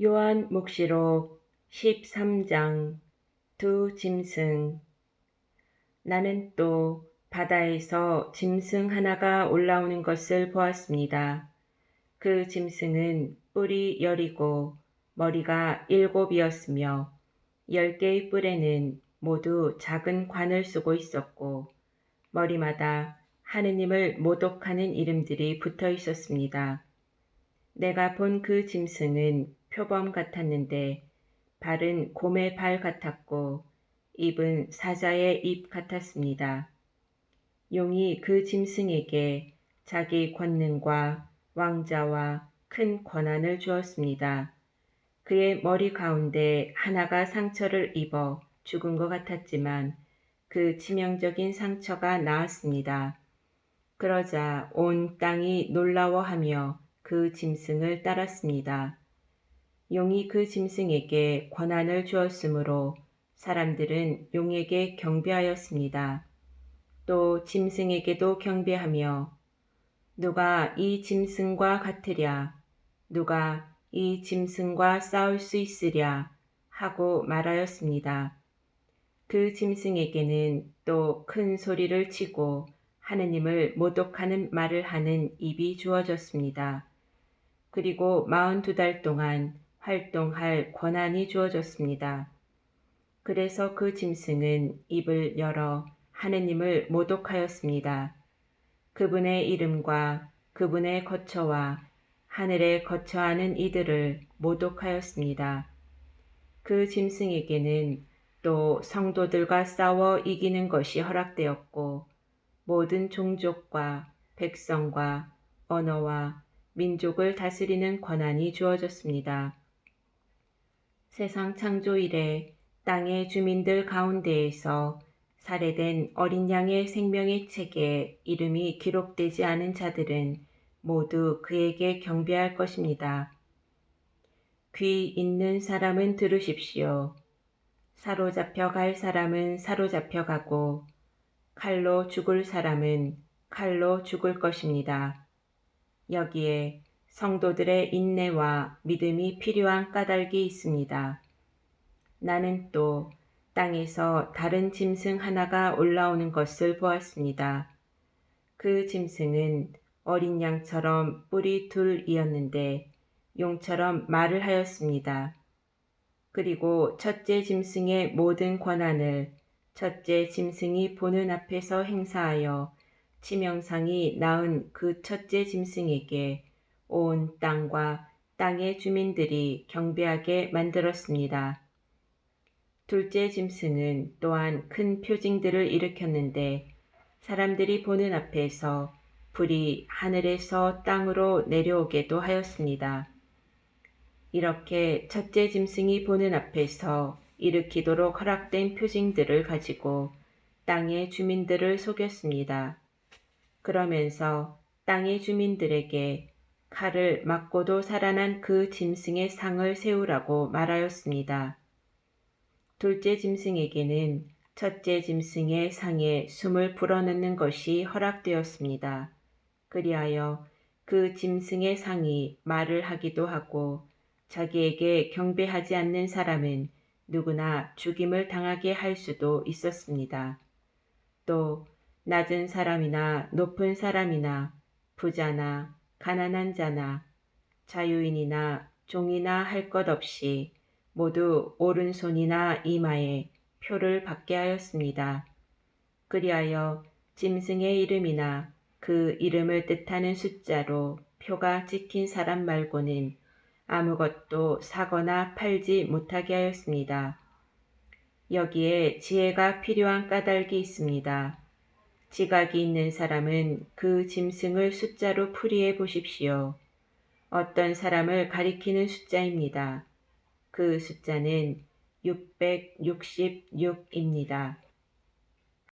요한 묵시록 13장 두 짐승 나는 또 바다에서 짐승 하나가 올라오는 것을 보았습니다. 그 짐승은 뿔이 열이고 머리가 일곱이었으며 열 개의 뿔에는 모두 작은 관을 쓰고 있었고 머리마다 하느님을 모독하는 이름들이 붙어 있었습니다. 내가 본 그 짐승은 표범 같았는데 발은 곰의 발 같았고 입은 사자의 입 같았습니다. 용이 그 짐승에게 자기 권능과 왕자와 큰 권한을 주었습니다. 그의 머리 가운데 하나가 상처를 입어 죽은 것 같았지만 그 치명적인 상처가 나았습니다. 그러자 온 땅이 놀라워하며 그 짐승을 따랐습니다. 용이 그 짐승에게 권한을 주었으므로 사람들은 용에게 경배하였습니다. 또 짐승에게도 경배하며 누가 이 짐승과 같으랴 누가 이 짐승과 싸울 수 있으랴 하고 말하였습니다. 그 짐승에게는 또 큰 소리를 치고 하느님을 모독하는 말을 하는 입이 주어졌습니다. 그리고 마흔두 달 동안 활동할 권한이 주어졌습니다. 그래서 그 짐승은 입을 열어 하느님을 모독하였습니다. 그분의 이름과 그분의 거처와 하늘에 거처하는 이들을 모독하였습니다. 그 짐승에게는 또 성도들과 싸워 이기는 것이 허락되었고 모든 종족과 백성과 언어와 민족을 다스리는 권한이 주어졌습니다. 세상 창조 이래 땅의 주민들 가운데에서 살해된 어린 양의 생명의 책에 이름이 기록되지 않은 자들은 모두 그에게 경배할 것입니다. 귀 있는 사람은 들으십시오. 사로잡혀 갈 사람은 사로잡혀 가고 칼로 죽을 사람은 칼로 죽을 것입니다. 여기에 성도들의 인내와 믿음이 필요한 까닭이 있습니다. 나는 또 땅에서 다른 짐승 하나가 올라오는 것을 보았습니다. 그 짐승은 어린 양처럼 뿔이 둘이었는데 용처럼 말을 하였습니다. 그리고 첫째 짐승의 모든 권한을 첫째 짐승이 보는 앞에서 행사하여 치명상이 낳은 그 첫째 짐승에게 온 땅과 땅의 주민들이 경배하게 만들었습니다. 둘째 짐승은 또한 큰 표징들을 일으켰는데 사람들이 보는 앞에서 불이 하늘에서 땅으로 내려오게도 하였습니다. 이렇게 첫째 짐승이 보는 앞에서 일으키도록 허락된 표징들을 가지고 땅의 주민들을 속였습니다. 그러면서 땅의 주민들에게 칼을 맞고도 살아난 그 짐승의 상을 세우라고 말하였습니다. 둘째 짐승에게는 첫째 짐승의 상에 숨을 불어넣는 것이 허락되었습니다. 그리하여 그 짐승의 상이 말을 하기도 하고 자기에게 경배하지 않는 사람은 누구나 죽임을 당하게 할 수도 있었습니다. 또 낮은 사람이나 높은 사람이나 부자나 가난한 자나 자유인이나 종이나 할 것 없이 모두 오른손이나 이마에 표를 받게 하였습니다. 그리하여 짐승의 이름이나 그 이름을 뜻하는 숫자로 표가 찍힌 사람 말고는 아무것도 사거나 팔지 못하게 하였습니다. 여기에 지혜가 필요한 까닭이 있습니다. 지각이 있는 사람은 그 짐승을 숫자로 풀이해 보십시오. 어떤 사람을 가리키는 숫자입니다. 그 숫자는 666입니다.